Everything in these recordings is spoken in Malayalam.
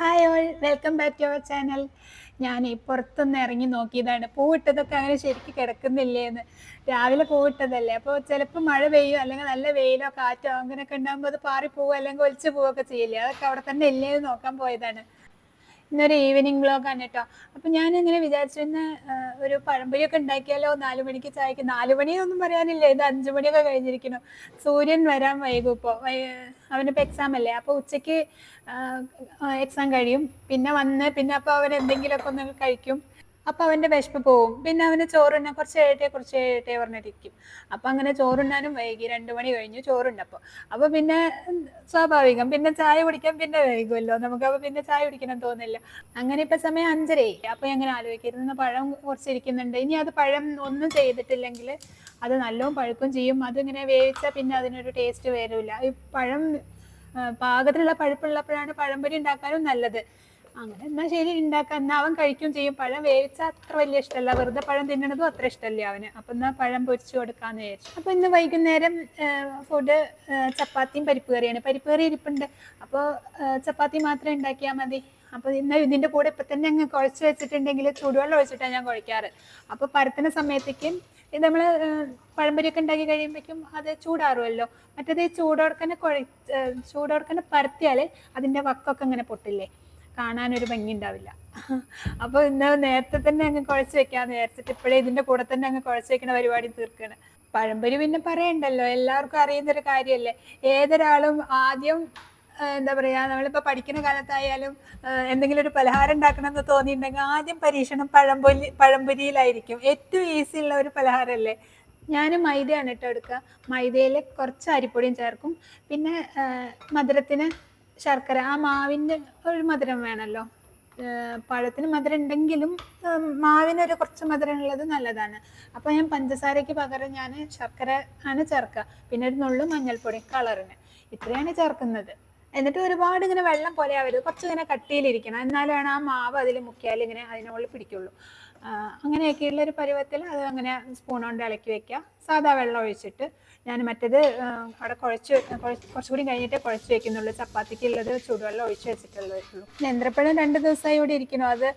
Hi all welcome back to our channel ഞാൻ പുറത്തുനിന്ന് ഇറങ്ങി നോക്കിയതാണ്. പൂവിട്ടതൊക്കെ അങ്ങനെ ശരിക്കും കിടക്കുന്നില്ലേന്ന്. രാവിലെ പൂവിട്ടതല്ലേ? അപ്പോൾ ചിലപ്പോൾ മഴ പെയ്യോ അല്ലെങ്കിൽ നല്ല വെയിലോ കാറ്റോ അങ്ങനെയൊക്കെ ഉണ്ടാകുമ്പോൾ അത് പാറി പോവുക അല്ലെങ്കിൽ ഒലിച്ചു പോവുകയൊക്കെ ചെയ്യില്ലേ? അതൊക്കെ അവിടെ തന്നെ ഇല്ലേ എന്ന് നോക്കാൻ പോയതാണ്. ഇന്നൊരു ഈവനിങ് വ്ലോഗാണ് കേട്ടോ അപ്പം ഞാൻ ഇങ്ങനെ വിചാരിച്ചിരുന്ന ഒരു പഴംപൊരിയൊക്കെ ഉണ്ടാക്കിയാലോ? നാലു മണിക്ക് ചായക്ക് നാലു ഒന്നും പറയാനില്ല. ഇത് അഞ്ചു മണിയൊക്കെ കഴിഞ്ഞിരിക്കുന്നു. സൂര്യൻ വരാൻ വൈകും ഇപ്പോൾ അവനിപ്പോൾ എക്സാം അല്ലേ? അപ്പോൾ ഉച്ചയ്ക്ക് എക്സാം കഴിയും. പിന്നെ വന്ന് പിന്നെ അപ്പോൾ അവൻ എന്തെങ്കിലുമൊക്കെ ഒന്ന് കഴിക്കും. അപ്പോൾ അവന്റെ വിശപ്പ് പോവും. പിന്നെ അവന് ചോറുണ്ണാൻ കുറച്ച് ഏഴട്ടെ കുറച്ച് ഏഴട്ടെ പറഞ്ഞിരിക്കും. അപ്പൊ അങ്ങനെ ചോറുണ്ണാനും വൈകി രണ്ടു മണി കഴിഞ്ഞു ചോറുണ്ടപ്പോ അപ്പൊ. പിന്നെ സ്വാഭാവികം പിന്നെ ചായ കുടിക്കാൻ പിന്നെ വൈകുമല്ലോ നമുക്ക് അപ്പൊ പിന്നെ ചായ കുടിക്കണം തോന്നില്ല. അങ്ങനെ ഇപ്പൊ സമയം അഞ്ചരയായി. അപ്പൊ അങ്ങനെ ആലോചിക്കരുത്. പഴം കുറച്ചിരിക്കുന്നുണ്ട്. ഇനി അത് പഴം ഒന്നും ചെയ്തിട്ടില്ലെങ്കിൽ അത് നല്ലോണം പഴുക്കും ചെയ്യും. അതിങ്ങനെ വേവിച്ചാൽ പിന്നെ അതിനൊരു ടേസ്റ്റ് വരില്ല ഈ പഴം പാകത്തിലുള്ള പഴുപ്പുള്ളപ്പോഴാണ് പഴംപൊരി ഉണ്ടാക്കാനും നല്ലത്. അങ്ങനെ എന്നാ ശരി ഉണ്ടാക്കാം എന്നാ അവൻ കഴിക്കും ചെയ്യും. പഴം വേവിച്ചാൽ അത്ര വലിയ ഇഷ്ടമല്ല വെറുതെ പഴം തിന്നണതും അത്ര ഇഷ്ടമല്ല അവന്. അപ്പം എന്നാ പഴം പൊരിച്ചു കൊടുക്കാന്ന് വിചാരിച്ചു. അപ്പം ഇന്ന് വൈകുന്നേരം ഫുഡ് ചപ്പാത്തിയും പരിപ്പ് കറിയാണ്. പരിപ്പ് കറി ഇരിപ്പുണ്ട്. അപ്പോൾ ചപ്പാത്തി മാത്രം ഉണ്ടാക്കിയാൽ മതി. അപ്പോൾ ഇന്ന് ഇതിന്റെ കൂടെ ഇപ്പം തന്നെ അങ്ങ് കുഴച്ച് വെച്ചിട്ടുണ്ടെങ്കിൽ ചൂടുവെള്ളം ഒഴിച്ചിട്ടാണ് ഞാൻ കുഴക്കാറ്. അപ്പോൾ പരത്തുന്ന സമയത്തേക്കും ഇത് നമ്മൾ പഴംപൊരിയൊക്കെ ഉണ്ടാക്കി കഴിയുമ്പോഴേക്കും അത് ചൂടാറുമല്ലോ മറ്റേത് ചൂടോടക്കനെ കുഴ ചൂടോടക്കനെ പരത്തിയാൽ അതിന്റെ വക്കൊക്കെ ഇങ്ങനെ പൊട്ടില്ലേ. കാണാനൊരു ഭംഗി ഉണ്ടാവില്ല അപ്പോൾ ഇന്ന് നേരത്തെ തന്നെ അങ്ങ് കുഴച്ച് വെക്കാന്ന് വിചാരിച്ചിട്ട് ഇപ്പോഴേ ഇതിന്റെ കൂടെ തന്നെ അങ്ങ് കുഴച്ച് വെക്കുന്ന പരിപാടി തീർക്കണ്. പഴംപൊരി പിന്നെ പറയണ്ടല്ലോ. എല്ലാവർക്കും അറിയുന്ന ഒരു കാര്യമല്ലേ ഏതൊരാളും ആദ്യം എന്താ പറയാ നമ്മളിപ്പോ പഠിക്കുന്ന കാലത്തായാലും എന്തെങ്കിലും ഒരു പലഹാരം ഉണ്ടാക്കണം എന്ന് തോന്നിയിട്ടുണ്ടെങ്കിൽ ആദ്യം പരീക്ഷണം പഴംപൊരി പഴംപൊരിയിലായിരിക്കും. ഏറ്റവും ഈസി ഉള്ള ഒരു പലഹാരമല്ലേ ഞാൻ മൈദയാണ് കേട്ടോ എടുക്കുക മൈദയിൽ കുറച്ച് അരിപ്പൊടിയും ചേർക്കും. പിന്നെ മധുരത്തിന് ശർക്കര ആ മാവിന്റെ ഒരു മധുരം വേണമല്ലോ പഴത്തിന് മധുരം ഉണ്ടെങ്കിലും മാവിനൊരു കുറച്ച് മധുരം ഉള്ളത് നല്ലതാണ്. അപ്പോൾ ഞാൻ പഞ്ചസാരയ്ക്ക് പകരം ഞാൻ ശർക്കര ആണ് ചേർക്കുക. പിന്നെ ഒരു നുള്ളു മഞ്ഞൾപ്പൊടി കളറിന്. ഇത്രയാണ് ചേർക്കുന്നത്. എന്നിട്ട് ഒരുപാട് ഇങ്ങനെ വെള്ളം പോലെ ആവരുത് കുറച്ച് ഇങ്ങനെ കട്ടിയിലിരിക്കണം. എന്നാലാണ് ആ മാവ് അതിൽ മുക്കിയാൽ ഇങ്ങനെ അതിനുള്ളിൽ പിടിക്കുള്ളൂ. അങ്ങനെയൊക്കെയുള്ള ഒരു പരുവത്തിൽ അത് അങ്ങനെ സ്പൂൺ കൊണ്ട് ഇളക്കി വെക്കുക. സാധാ വെള്ളം ഒഴിച്ചിട്ട് ഞാൻ മറ്റേത് അവിടെ കുഴച്ച് കുറച്ചുകൂടി കഴിഞ്ഞിട്ട് കുഴച്ച് വെക്കുന്നുള്ളൂ. ചപ്പാത്തിക്ക് ഉള്ളത് ചൂടുവെള്ളം ഒഴിച്ച് വെച്ചിട്ടുള്ളൂ നേന്ത്രപ്പഴം രണ്ട് ദിവസമായി ഇവിടെ ഇരിക്കുന്നു. അത്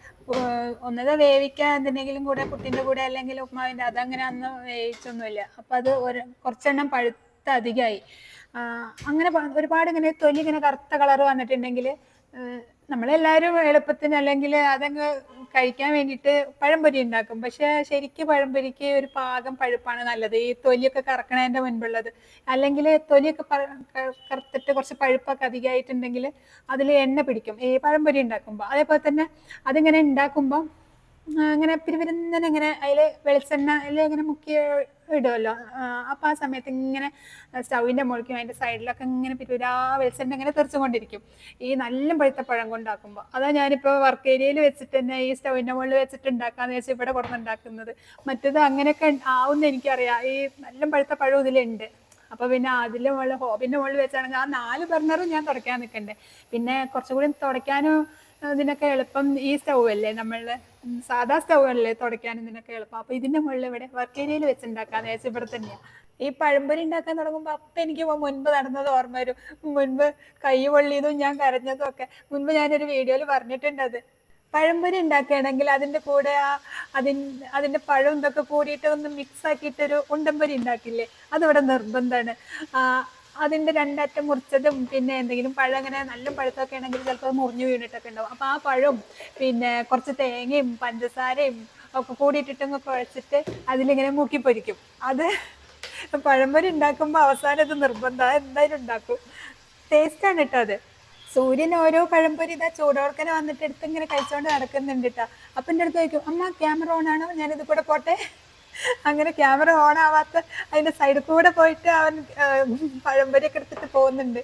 ഒന്നത് വേവിക്കാൻ എന്തിനെങ്കിലും കൂടെ പുട്ടിന്റെ കൂടെ അല്ലെങ്കിൽ ഉപ്മാവിന്റെ അതങ്ങനെ അന്ന് വേവിച്ചൊന്നുമില്ല. അപ്പം അത് ഒരു കുറച്ചെണ്ണം പഴുത്ത അധികമായി. അങ്ങനെ ഒരുപാട് ഇങ്ങനെ തൊലി ഇങ്ങനെ കറുത്ത കളർ വന്നിട്ടുണ്ടെങ്കിൽ നമ്മളെല്ലാവരും എളുപ്പത്തിന് അല്ലെങ്കിൽ അതങ്ങ് കഴിക്കാൻ വേണ്ടിയിട്ട് പഴംപൊരി ഉണ്ടാക്കും. പക്ഷെ ശരിക്കും പഴംപൊരിക്ക് ഒരു പാകം പഴുപ്പാണ് നല്ലത്. ഈ തൊലിയൊക്കെ കറക്കണതിന്റെ മുൻപുള്ളത്. അല്ലെങ്കിൽ തൊലിയൊക്കെ കറുത്തിട്ട് കുറച്ച് പഴുപ്പൊക്കെ അധികമായിട്ടുണ്ടെങ്കിൽ അതിൽ എണ്ണ പിടിക്കും. ഈ പഴംപൊരി ഉണ്ടാക്കുമ്പോൾ അതേപോലെ തന്നെ അതിങ്ങനെ ഉണ്ടാക്കുമ്പോൾ അങ്ങനെ പിരിവിരുന്നനെ ഇങ്ങനെ അതിൽ വെളിച്ചെണ്ണ അതിൽ ഇങ്ങനെ മുക്കി ഇടുമല്ലോ അപ്പോൾ ആ സമയത്ത് ഇങ്ങനെ സ്റ്റൗവിന്റെ മുകളിലും അതിന്റെ സൈഡിലൊക്കെ ഇങ്ങനെ പിരിവിരാ വെളിച്ചെണ്ണ ഇങ്ങനെ തെറിച്ചുകൊണ്ടിരിക്കും. ഈ നല്ല പഴുത്ത പഴം കൊണ്ടാക്കുമ്പോൾ അതാ ഞാനിപ്പോൾ വർക്ക് ഏരിയയിൽ വെച്ചിട്ട് തന്നെ ഈ സ്റ്റൗവിന്റെ മുകളിൽ വെച്ചിട്ട് ഉണ്ടാക്കാന്ന് വെച്ചാൽ ഇവിടെ കൊടുന്നുണ്ടാക്കുന്നത് മറ്റേത് അങ്ങനെയൊക്കെ ആവുമെന്ന് എനിക്കറിയാം. ഈ നല്ല പഴുത്ത പഴം ഇതിലുണ്ട്. അപ്പോൾ പിന്നെ അതിന്റെ മുകളിൽ ഹോബിന്റെ മുകളിൽ വെച്ചാണെങ്കിൽ ആ നാല് ബർണറും ഞാൻ തുടയ്ക്കാൻ നിൽക്കണ്ടേ പിന്നെ കുറച്ചുകൂടി തുടയ്ക്കാനും ഇതിനൊക്കെ എളുപ്പം ഈ സ്റ്റൗ അല്ലേ നമ്മളുടെ സാധാ സ്റ്റൗകളിൽ തുടയ്ക്കാനും ഇതിനൊക്കെ എളുപ്പം. അപ്പൊ ഇതിന്റെ മുകളിൽ ഇവിടെ വർക്ക് ഏരിയയിൽ വെച്ചുണ്ടാക്കാന്ന് വെച്ചാൽ ഇവിടെ തന്നെയാണ് ഈ പഴംപൊരി ഉണ്ടാക്കാൻ തുടങ്ങുമ്പോ അപ്പൊ എനിക്ക് മുൻപ് നടന്നത് ഓർമ്മ വരും. മുൻപ് കൈ പൊള്ളിയതും ഞാൻ കരഞ്ഞതും ഒക്കെ. മുൻപ് ഞാനൊരു വീഡിയോയിൽ പറഞ്ഞിട്ടുണ്ട് അത്. പഴംപൊരി ഉണ്ടാക്കുകയാണെങ്കിൽ അതിന്റെ കൂടെ ആ അതിൻ അതിന്റെ പഴം ഇതൊക്കെ കൂടിയിട്ട് ഒന്ന് മിക്സ് ആക്കിയിട്ടൊരു ഉണ്ടംപൊരി ഉണ്ടാക്കില്ലേ അതിവിടെ നിർബന്ധമാണ് അതിന്റെ രണ്ടറ്റം മുറിച്ചതും പിന്നെ എന്തെങ്കിലും പഴം അങ്ങനെ നല്ല പഴുത്തൊക്കെ ആണെങ്കിൽ ചിലപ്പോൾ അത് മുറിഞ്ഞു വീണിട്ടൊക്കെ ഉണ്ടാവും. അപ്പോൾ ആ പഴവും പിന്നെ കുറച്ച് തേങ്ങയും പഞ്ചസാരയും ഒക്കെ കൂടിയിട്ടിട്ടങ്ങ് കുഴച്ചിട്ട് അതിലിങ്ങനെ മുക്കി പൊരിക്കും. അത് പഴംപൊരി ഉണ്ടാക്കുമ്പോൾ അവസാനം ഇത് നിർബന്ധം. എന്തായാലും ഉണ്ടാക്കും. ടേസ്റ്റാണ് കേട്ടോ അത്. സൂര്യൻ ഓരോ പഴംപൊരി ഇതാ ചൂടോർക്കനെ വന്നിട്ട് എടുത്ത് ഇങ്ങനെ കഴിച്ചോണ്ട് നടക്കുന്നുണ്ട് കേട്ടോ അപ്പം എന്റെ അടുത്ത് ചോദിക്കും അമ്മ ക്യാമറ ഓൺ ആണോ? ഞാനിത് കൂടെ പോട്ടെ. അങ്ങനെ ക്യാമറ ഓൺ ആവാത്ത അതിന്റെ സൈഡിൽ കൂടെ പോയിട്ട് അവൻ പഴംപൊരിയൊക്കെ എടുത്തിട്ട് പോകുന്നുണ്ട്.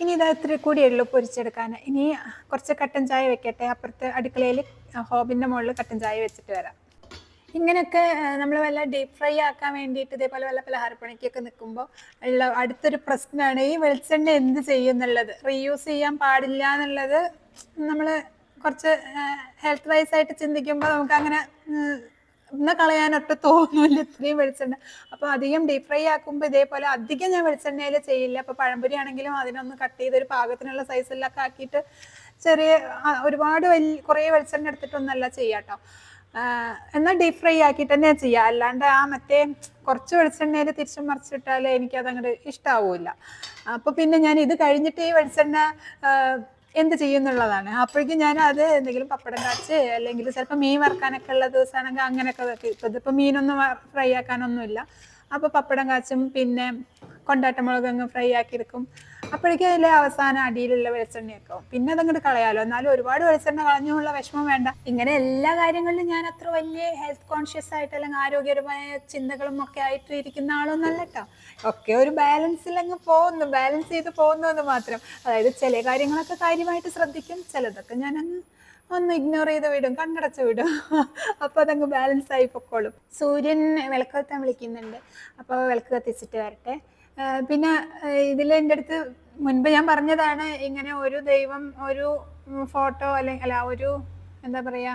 ഇനി ഇതാ ഇത്തിരി കൂടി ഉള്ളൂ പൊരിച്ചെടുക്കാൻ. ഇനി കുറച്ച് കട്ടൻ ചായ വെക്കട്ടെ. അപ്പുറത്തെ അടുക്കളയിൽ ഹോബിന്റെ മുകളിൽ കട്ടൻ ചായ വെച്ചിട്ട് വരാം. ഇങ്ങനെയൊക്കെ നമ്മൾ വല്ല ഡീപ് ഫ്രൈ ആക്കാൻ വേണ്ടിയിട്ട് ഇതേപോലെ വല്ല പലഹാരപ്പണിക്കൊക്കെ നിൽക്കുമ്പോൾ ഉള്ള അടുത്തൊരു പ്രശ്നമാണ് ഈ വെളിച്ചെണ്ണ എന്ത് ചെയ്യും എന്നുള്ളത്. റീയൂസ് ചെയ്യാൻ പാടില്ല എന്നുള്ളത് നമ്മൾ കുറച്ച് ഹെൽത്ത് വൈസ് ആയിട്ട് ചിന്തിക്കുമ്പോൾ നമുക്ക് അങ്ങനെ ഇന്ന് കളയാനൊട്ട് തോന്നില്ല. ഇത്രയും വെളിച്ചെണ്ണ. അപ്പൊ അധികം ഡീപ് ഫ്രൈ ആക്കുമ്പോൾ ഇതേപോലെ അധികം ഞാൻ വെളിച്ചെണ്ണയിൽ ചെയ്യില്ല. അപ്പൊ പഴംപൊരി ആണെങ്കിലും അതിനൊന്ന് കട്ട് ചെയ്ത് ഒരു പാകത്തിനുള്ള സൈസിലൊക്കെ ആക്കിയിട്ട് ചെറിയ ഒരുപാട് വലിയ കുറേ വെളിച്ചെണ്ണ എടുത്തിട്ടൊന്നല്ല ചെയ്യാട്ടോ. എന്നാൽ ഡീപ് ഫ്രൈ ആക്കിയിട്ട് തന്നെ ചെയ്യാം. അല്ലാണ്ട് ആ മറ്റേ കുറച്ച് വെളിച്ചെണ്ണയിൽ തിരിച്ചും മറിച്ചിട്ടാൽ എനിക്കത് അങ്ങോട്ട് ഇഷ്ടാവൂല അപ്പോൾ പിന്നെ ഞാൻ ഇത് കഴിഞ്ഞിട്ട് ഈ വെളിച്ചെണ്ണ എന്ത് ചെയ്യുന്നുള്ളതാണ്. അപ്പോഴേക്കും ഞാൻ അത് എന്തെങ്കിലും പപ്പടം കാച്ച് അല്ലെങ്കിൽ ചിലപ്പോൾ മീൻ വറുക്കാനൊക്കെ ഉള്ള ദിവസമാണെങ്കിൽ അങ്ങനെയൊക്കെ വെക്കും. ഇപ്പം ഇതിപ്പോൾ മീനൊന്നും ഫ്രൈ ആക്കാനൊന്നുമില്ല. അപ്പോൾ പപ്പടം കാച്ചും പിന്നെ കൊണ്ടാട്ടമുളക് അങ്ങ് ഫ്രൈ ആക്കി എടുക്കും അപ്പോഴേക്കും അതിലെ അവസാനം അടിയിലുള്ള വെളിച്ചെണ്ണയൊക്കെ ആവും. പിന്നെ അതങ്ങോട്ട് കളയാലോ. എന്നാലും ഒരുപാട് വെളിച്ചെണ്ണ കളഞ്ഞുള്ള വിഷമം വേണ്ട. ഇങ്ങനെ എല്ലാ കാര്യങ്ങളിലും ഞാൻ അത്ര വലിയ ഹെൽത്ത് കോൺഷ്യസ് ആയിട്ട് അല്ലെങ്കിൽ ആരോഗ്യപരമായ ചിന്തകളും ഒക്കെ ആയിട്ട് ഇരിക്കുന്ന ആളൊന്നല്ല കേട്ടോ ഒക്കെ ഒരു ബാലൻസിൽ അങ്ങ് പോകുന്നു. ബാലൻസ് ചെയ്ത് പോകുന്നു എന്ന് മാത്രം. അതായത് ചില കാര്യങ്ങളൊക്കെ കാര്യമായിട്ട് ശ്രദ്ധിക്കും. ചിലതൊക്കെ ഞാൻ അങ്ങ് ഒന്ന് ഇഗ്നോർ ചെയ്ത് വിടും. കണ്ണടച്ച് വിടും. അപ്പോൾ അതങ്ങ് ബാലൻസ് ആയി പൊക്കോളും. സൂര്യൻ വിളക്ക് കത്താൻ വിളിക്കുന്നുണ്ട്. അപ്പോൾ വിളക്ക് കത്തിച്ചിട്ട് വരട്ടെ. പിന്നെ ഇതിൽ എന്റെ അടുത്ത് മുൻപ് ഞാൻ പറഞ്ഞതാണ് ഇങ്ങനെ ഒരു ദൈവം ഒരു ഫോട്ടോ അല്ലെങ്കിൽ അല്ല ഒരു എന്താ പറയാ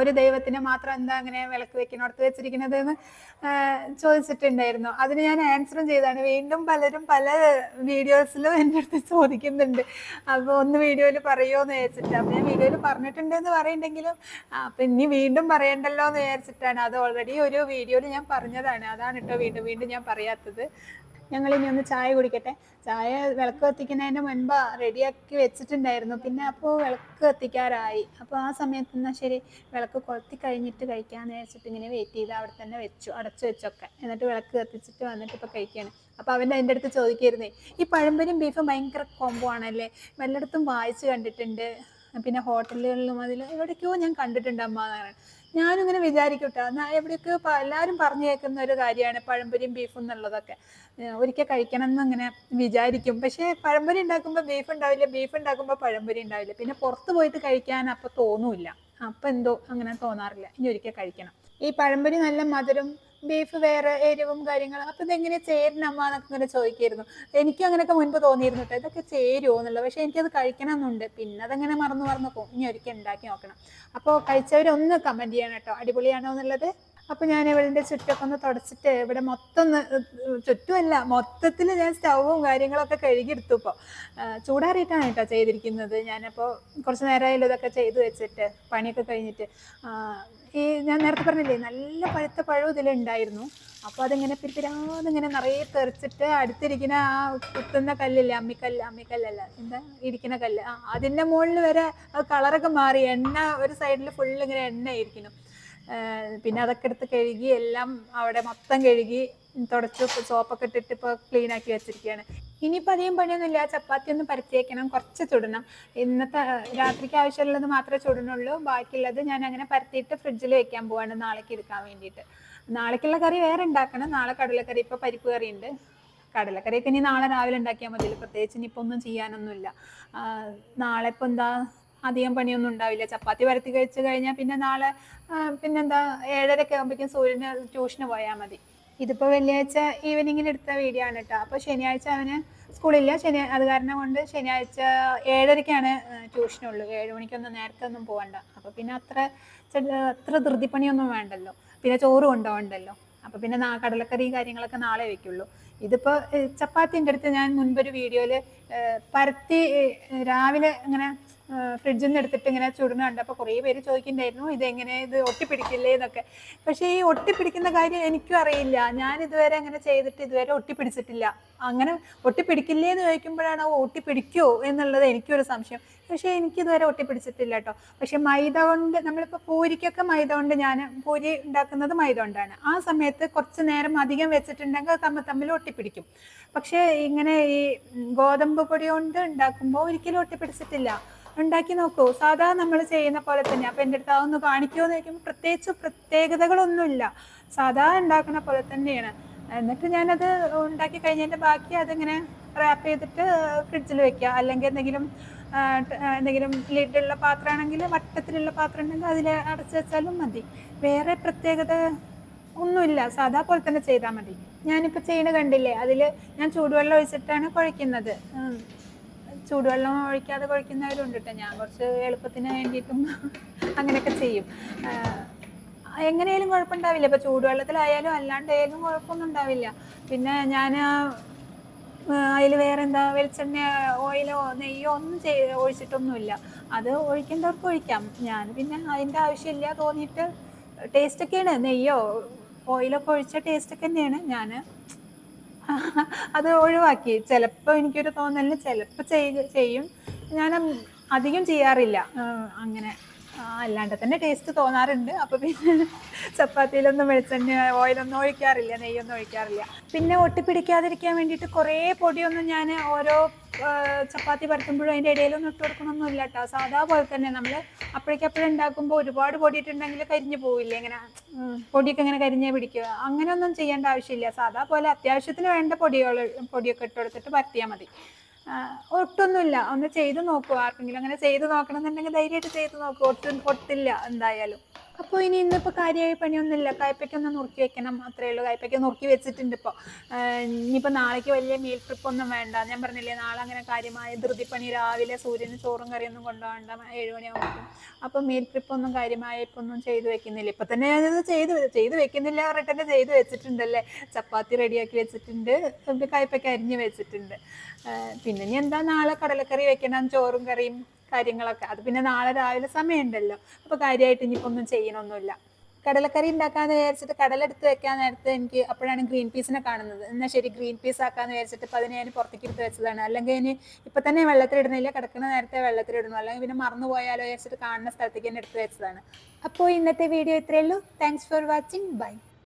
ഒരു ദൈവത്തിന് മാത്രം എന്താ അങ്ങനെ വിളക്ക് വെക്കുന്നിടത്ത് വെച്ചിരിക്കുന്നത് എന്ന് ചോദിച്ചിട്ടുണ്ടായിരുന്നു. അതിന് ഞാൻ ആൻസറും ചെയ്താണ് വീണ്ടും പലരും പല വീഡിയോസിലും എന്റെ അടുത്ത് ചോദിക്കുന്നുണ്ട്. അപ്പോൾ ഒന്ന് വീഡിയോയിൽ പറയുമോ എന്ന് വിചാരിച്ചിട്ട്. അപ്പോൾ ഞാൻ വീഡിയോയിൽ പറഞ്ഞിട്ടുണ്ട് എന്ന് പറയുന്നുണ്ടെങ്കിലും അപ്പം ഇനി വീണ്ടും പറയണ്ടല്ലോ എന്ന് വിചാരിച്ചിട്ടാണ്. അത് ഓൾറെഡി ഒരു വീഡിയോയിൽ ഞാൻ പറഞ്ഞതാണ്. അതാണ് കേട്ടോ വീണ്ടും വീണ്ടും ഞാൻ പറയാത്തത്. ഞങ്ങൾ ഇനി ഒന്ന് ചായ കുടിക്കട്ടെ. ചായ വിളക്ക് കത്തിക്കുന്നതിന് മുൻപ് റെഡിയാക്കി വെച്ചിട്ടുണ്ടായിരുന്നു. പിന്നെ അപ്പോൾ വിളക്ക് കത്തിക്കാറായി. അപ്പോൾ ആ സമയത്ത് എന്നാൽ ശരി വിളക്ക് കൊളുത്തി കഴിഞ്ഞിട്ട് കഴിക്കാമെന്ന് വെച്ചിട്ട് ഇങ്ങനെ വെയിറ്റ് ചെയ്ത് അവിടെ തന്നെ വെച്ചു അടച്ചു വെച്ചൊക്കെ. എന്നിട്ട് വിളക്ക് കത്തിച്ചിട്ട് വന്നിട്ട് ഇപ്പോൾ കഴിക്കുകയാണ് അപ്പോൾ അവന്റെ എന്റെ അടുത്ത് ചോദിക്കായിരുന്നേ ഈ പഴമ്പരും ബീഫും ഭയങ്കര കോംബോ ആണല്ലേ? വല്ലയിടത്തും വായിച്ച് കണ്ടിട്ടുണ്ട്. പിന്നെ ഹോട്ടലുകളിലും അതിൽ എവിടേക്കോ ഞാൻ കണ്ടിട്ടുണ്ട് അമ്മ എന്നാണ് ഞാനും ഇങ്ങനെ വിചാരിക്കട്ടെ. എന്നാൽ എവിടെയൊക്കെ എല്ലാവരും പറഞ്ഞു കേൾക്കുന്ന ഒരു കാര്യമാണ് പഴംപൊരിയും ബീഫും എന്നുള്ളതൊക്കെ. ഒരിക്കൽ കഴിക്കണം എന്നിങ്ങനെ വിചാരിക്കും. പക്ഷേ പഴംപൊരി ഉണ്ടാക്കുമ്പോൾ ബീഫ് ഉണ്ടാവില്ല ബീഫ് ഉണ്ടാക്കുമ്പോൾ പഴംപൊരി ഉണ്ടാവില്ല. പിന്നെ പുറത്ത് പോയിട്ട് കഴിക്കാൻ അപ്പോൾ തോന്നൂല്ല. അപ്പം എന്തോ അങ്ങനെ തോന്നാറില്ല. ഇനി ഒരിക്കൽ കഴിക്കണം. ഈ പഴംപൊരി നല്ല മധുരം ബീഫ് വേറെ എരിവും കാര്യങ്ങളും അപ്പൊ ഇതെങ്ങനെ ചേരണമ്മ എന്നൊക്കെ ഇങ്ങനെ ചോദിക്കായിരുന്നു. എനിക്കും അങ്ങനെയൊക്കെ മുൻപ് തോന്നിയിരുന്നു കേട്ടോ ഇതൊക്കെ ചേരുമോ എന്നുള്ളത്. പക്ഷേ എനിക്കത് കഴിക്കണം എന്നുണ്ട് പിന്നെ അതങ്ങനെ മറന്നു മറന്നു പോകും ഇനി ഒരിക്കൽ ഉണ്ടാക്കി നോക്കണം. അപ്പോൾ കഴിച്ചവരൊന്ന് കമന്റ് ചെയ്യണം കേട്ടോ അടിപൊളിയാണോ എന്നുള്ളത്? അപ്പോൾ ഞാൻ ഇവളിന്റെ ചുറ്റൊക്കെ ഒന്ന് തുടച്ചിട്ട് ഇവിടെ മൊത്തം ഒന്ന് ചുറ്റുമല്ല മൊത്തത്തിൽ ഞാൻ സ്റ്റൗവും കാര്യങ്ങളൊക്കെ കഴുകിയെടുത്തു ഇപ്പോൾ ചൂടാറിയിട്ടാണ് കേട്ടോ ചെയ്തിരിക്കുന്നത്. ഞാനപ്പോൾ കുറച്ച് നേരമായാലും ഇതൊക്കെ ചെയ്തു വെച്ചിട്ട് പണിയൊക്കെ കഴിഞ്ഞിട്ട്. ഈ ഞാൻ നേരത്തെ പറഞ്ഞില്ലേ നല്ല പഴുത്ത പഴം ഇതിലുണ്ടായിരുന്നു അപ്പോൾ അതിങ്ങനെ പിരിപ്പിരാതെ ഇങ്ങനെ നിറയെ തെറിച്ചിട്ട് അടുത്തിരിക്കുന്ന ആ കുത്തുന്ന കല്ലില്ലേ അമ്മിക്കല്ല അമ്മിക്കല്ലല്ല എന്താ ഇരിക്കുന്ന കല്ല്? ആ അതിന്റെ മുകളിൽ വരെ കളറൊക്കെ മാറി എണ്ണ ഒരു സൈഡിൽ ഫുള്ള് ഇങ്ങനെ എണ്ണ ആയിരിക്കുന്നു. ഏഹ് പിന്നെ അതൊക്കെ എടുത്ത് കഴുകി എല്ലാം അവിടെ മൊത്തം കഴുകി തുടച്ച് സോപ്പൊക്കെ ഇട്ടിട്ട് ഇപ്പോൾ ക്ലീൻ ആക്കി വെച്ചിരിക്കുകയാണ് ഇനിയിപ്പോൾ അധികം പണിയൊന്നുമില്ല. ചപ്പാത്തി ഒന്ന് പരത്തിയേക്കണം. കുറച്ച് ചുടണം. ഇന്നത്തെ രാത്രിക്ക് ആവശ്യമുള്ളത് മാത്രമേ ചുടണുള്ളൂ. ബാക്കിയുള്ളത് ഞാൻ അങ്ങനെ പരത്തിയിട്ട് ഫ്രിഡ്ജിൽ വെക്കാൻ പോവാണ് നാളേക്ക് എടുക്കാൻ വേണ്ടിയിട്ട്. നാളേക്കുള്ള കറി വേറെ ഉണ്ടാക്കണം. നാളെ കടലക്കറി. ഇപ്പോൾ പരിപ്പ് കറി ഉണ്ട് കടലക്കറിയൊക്കെ ഇനി നാളെ രാവിലെ ഉണ്ടാക്കിയാൽ മതി പ്രത്യേകിച്ച് ഇനിയിപ്പോൾ ഒന്നും ചെയ്യാനൊന്നുമില്ല. നാളെ ഇപ്പോൾ എന്താ അധികം പണിയൊന്നും ഉണ്ടാവില്ല. ചപ്പാത്തി വരത്തി കഴിച്ചു കഴിഞ്ഞാൽ പിന്നെ നാളെ പിന്നെന്താ ഏഴരയൊക്കെ ആകുമ്പോഴേക്കും സൂര്യന് ട്യൂഷന് പോയാൽ മതി. ഇതിപ്പോൾ വെള്ളിയാഴ്ച ഈവനിങ്ങിൽ എടുത്ത വീഡിയോ ആണ് കേട്ടോ. അപ്പോൾ ശനിയാഴ്ച അവന് സ്കൂളില്ല. ശനി അത് കാരണം കൊണ്ട് ശനിയാഴ്ച ഏഴരയ്ക്കാണ് ട്യൂഷനുള്ളൂ. ഏഴ് മണിക്കൊന്നും നേരത്തെ ഒന്നും പോകണ്ട അപ്പോൾ പിന്നെ അത്ര അത്ര ധൃതിപ്പണിയൊന്നും വേണ്ടല്ലോ. പിന്നെ ചോറ് കൊണ്ടുപോകണ്ടല്ലോ അപ്പോൾ പിന്നെ കടലക്കറി കാര്യങ്ങളൊക്കെ നാളെ വെക്കുള്ളൂ. ഇതിപ്പോൾ ചപ്പാത്തിന്റെ അടുത്ത് ഞാൻ മുൻപൊരു വീഡിയോയിൽ പരത്തി രാവിലെ ഇങ്ങനെ ഫ്രിഡ്ജിൽ നിന്ന് എടുത്തിട്ട് ഇങ്ങനെ ചുടുന്ന കണ്ടപ്പോൾ കുറേ പേര് ചോദിക്കുന്നുണ്ടായിരുന്നു ഇതെങ്ങനെ ഇത് ഒട്ടിപ്പിടിക്കില്ലേ? എന്നൊക്കെ. പക്ഷേ ഈ ഒട്ടിപ്പിടിക്കുന്ന കാര്യം എനിക്കും അറിയില്ല. ഞാൻ ഇതുവരെ അങ്ങനെ ചെയ്തിട്ട് ഇതുവരെ ഒട്ടിപ്പിടിച്ചിട്ടില്ല. അങ്ങനെ ഒട്ടിപ്പിടിക്കില്ലേ എന്ന് ചോദിക്കുമ്പോഴാണ് ഓ ഒട്ടിപ്പിടിക്കുമോ എന്നുള്ളത് എനിക്കൊരു സംശയം. പക്ഷേ എനിക്കിതുവരെ ഒട്ടിപ്പിടിച്ചിട്ടില്ല കേട്ടോ. പക്ഷേ മൈദ കൊണ്ട് നമ്മളിപ്പോൾ പൂരിക്കൊക്കെ മൈദ കൊണ്ട് ഞാൻ പൂരി ഉണ്ടാക്കുന്നത് മൈദ കൊണ്ടാണ്. ആ സമയത്ത് കുറച്ച് നേരം അധികം വെച്ചിട്ടുണ്ടെങ്കിൽ തമ്മിൽ തമ്മിൽ ഒട്ടിപ്പിടിക്കും. പക്ഷേ ഇങ്ങനെ ഈ ഗോതമ്പ് പൊടി കൊണ്ട് ഉണ്ടാക്കുമ്പോൾ ഒരിക്കലും ഒട്ടിപ്പിടിച്ചിട്ടില്ല. ഉണ്ടാക്കി നോക്കൂ. സാധാ നമ്മൾ ചെയ്യുന്ന പോലെ തന്നെ. അപ്പം എന്റെ അടുത്ത് അതൊന്ന് കാണിക്കുമോ എന്ന് ചോദിക്കുമ്പോൾ പ്രത്യേകിച്ച് പ്രത്യേകതകളൊന്നുമില്ല. സാധാ ഉണ്ടാക്കുന്ന പോലെ തന്നെയാണ്. എന്നിട്ട് ഞാനത് ഉണ്ടാക്കി കഴിഞ്ഞതിന്റെ ബാക്കി അതിങ്ങനെ റാപ്പ് ചെയ്തിട്ട് ഫ്രിഡ്ജിൽ വെക്കുക. അല്ലെങ്കിൽ എന്തെങ്കിലും എന്തെങ്കിലും ലിഡുള്ള പാത്രമാണെങ്കിൽ വട്ടത്തിലുള്ള പാത്രം ഉണ്ടെങ്കിൽ അതിൽ അടച്ചു വെച്ചാലും മതി. വേറെ പ്രത്യേകത ഒന്നുമില്ല. സാധാ പോലെ തന്നെ ചെയ്താൽ മതി. ഞാനിപ്പോൾ ചെയ്യണ കണ്ടില്ലേ? അതിൽ ഞാൻ ചൂടുവെള്ളം ഒഴിച്ചിട്ടാണ് കുഴക്കുന്നത് ചൂടുവെള്ളം ഒഴിക്കാതെ കുഴക്കുന്നവരുണ്ട് കേട്ടോ ഞാൻ കുറച്ച് എളുപ്പത്തിന് വേണ്ടിയിട്ടും അങ്ങനെയൊക്കെ ചെയ്യും. എങ്ങനെയാലും കുഴപ്പമുണ്ടാവില്ല. ഇപ്പോൾ ചൂടുവെള്ളത്തിലായാലും അല്ലാണ്ടായാലും കുഴപ്പമൊന്നും ഉണ്ടാവില്ല. പിന്നെ ഞാൻ അതിൽ വേറെ എന്താ വെളിച്ചെണ്ണ ഓയിലോ നെയ്യോ ഒന്നും ചെയ് ഒഴിച്ചിട്ടൊന്നുമില്ല. അത് ഒഴിക്കേണ്ടവർക്ക് ഒഴിക്കാം. ഞാൻ പിന്നെ അതിന്റെ ആവശ്യമില്ല തോന്നിയിട്ട് ടേസ്റ്റൊക്കെയാണ്. നെയ്യോ ഓയിലൊക്കെ ഒഴിച്ച ടേസ്റ്റൊക്കെ തന്നെയാണ്. ഞാൻ അത് ഒഴിവാക്കി. ചിലപ്പോൾ എനിക്കൊരു തോന്നലിന് ചിലപ്പോൾ ചെയ്യും. ഞാൻ അധികം ചെയ്യാറില്ല. അങ്ങനെ. ആ, അല്ലാണ്ട് തന്നെ ടേസ്റ്റ് തോന്നാറുണ്ട്. അപ്പോൾ പിന്നെ ചപ്പാത്തിയിലൊന്നും വെളിച്ചെണ്ണ ഓയിലൊന്നും ഒഴിക്കാറില്ല നെയ്യൊന്നും ഒഴിക്കാറില്ല. പിന്നെ ഒട്ടിപ്പിടിക്കാതിരിക്കാൻ വേണ്ടിട്ട് കുറേ പൊടിയൊന്നും ഞാൻ ഓരോ ചപ്പാത്തി പരത്തുമ്പോഴും അതിന്റെ ഇടയിലൊന്നും ഇട്ട് കൊടുക്കണമൊന്നുമില്ല കേട്ടോ. സാധാ പോലെ തന്നെ നമ്മൾ അപ്പോഴേക്കപ്പോഴും ഉണ്ടാക്കുമ്പോൾ ഒരുപാട് പൊടിയിട്ടുണ്ടെങ്കിൽ കരിഞ്ഞു പോവില്ലേ? ഇങ്ങനെ പൊടിയൊക്കെ ഇങ്ങനെ കരിഞ്ഞേ പിടിക്കുക. അങ്ങനെയൊന്നും ചെയ്യേണ്ട ആവശ്യമില്ല. സാധാ പോലെ അത്യാവശ്യത്തിന് വേണ്ട പൊടികൾ പൊടിയൊക്കെ ഇട്ട് കൊടുത്തിട്ട് പരത്തിയാൽ മതി. ഒട്ടൊന്നുമില്ല. ഒന്ന് ചെയ്ത് നോക്കൂ. ആർക്കെങ്കിലും അങ്ങനെ ചെയ്ത് നോക്കണം എന്നുണ്ടെങ്കിൽ ധൈര്യമായിട്ട് ചെയ്ത് നോക്കൂ. ഒട്ടും ഒട്ടില്ല എന്തായാലും. അപ്പോൾ ഇനി ഇന്നിപ്പോൾ കാര്യമായി പണിയൊന്നുമില്ല. കായ്പയ്ക്കൊന്ന് നുറുക്കി വെക്കണം അത്രേ ഉള്ളൂ. കായ്പയ്ക്ക് നുറുക്കി വെച്ചിട്ടുണ്ട് ഇപ്പോൾ ഇനിയിപ്പോൾ നാളേക്ക് വലിയ മീൽ ട്രിപ്പ് ഒന്നും വേണ്ട. ഞാൻ പറഞ്ഞില്ലേ നാളെ അങ്ങനെ കാര്യമായ ധൃതിപ്പണി. രാവിലെ സൂര്യന് ചോറും കറിയൊന്നും കൊണ്ടുപോകണ്ട. ഏഴ് മണിയാകുമ്പോൾ അപ്പോൾ മീൽ ട്രിപ്പ് ഒന്നും കാര്യമായ ഇപ്പം ഒന്നും ചെയ്തു വെക്കുന്നില്ല. ഇപ്പം തന്നെ ഞാനത് ചെയ്ത് ചെയ്ത് വെക്കുന്നില്ല പറഞ്ഞിട്ട് തന്നെ ചെയ്ത് വെച്ചിട്ടുണ്ടല്ലേ? ചപ്പാത്തി റെഡിയാക്കി വെച്ചിട്ടുണ്ട്. കായ്പയ്ക്ക് അരിഞ്ഞ് വെച്ചിട്ടുണ്ട്. പിന്നെ ഇനി എന്താ നാളെ കടലക്കറി വെക്കണം. ചോറും കറിയും. കാര്യങ്ങളൊക്കെ. അത് പിന്നെ നാളെ രാവിലെ സമയമുണ്ടല്ലോ. അപ്പോൾ കാര്യമായിട്ട് ഇനിയിപ്പോൾ ഒന്നും ചെയ്യണമൊന്നുമില്ല കടലക്കറി ഉണ്ടാക്കാന്ന് വിചാരിച്ചിട്ട് കടലെടുത്ത് വെക്കാൻ നേരത്തെ എനിക്ക് അപ്പോഴാണ് ഗ്രീൻ പീസിനെ കാണുന്നത്. എന്നാൽ ശരി ഗ്രീൻ പീസ് ആക്കാന്ന് വിചാരിച്ചിട്ട് ഇപ്പം അതിനെ ഞാൻ പുറത്തേക്ക് എടുത്ത് വെച്ചതാണ്. അല്ലെങ്കിൽ ഇനി ഇപ്പം തന്നെ വെള്ളത്തിലിടുന്നില്ല കിടക്കുന്ന നേരത്തെ വെള്ളത്തിലിടണം അല്ലെങ്കിൽ പിന്നെ മറന്നു പോയാലോ വിചാരിച്ചിട്ട് കാണുന്ന സ്ഥലത്തേക്ക് തന്നെ എടുത്ത് വെച്ചതാണ്. അപ്പോൾ ഇന്നത്തെ വീഡിയോ ഇത്രയേ ഉള്ളൂ. Thanks for watching bye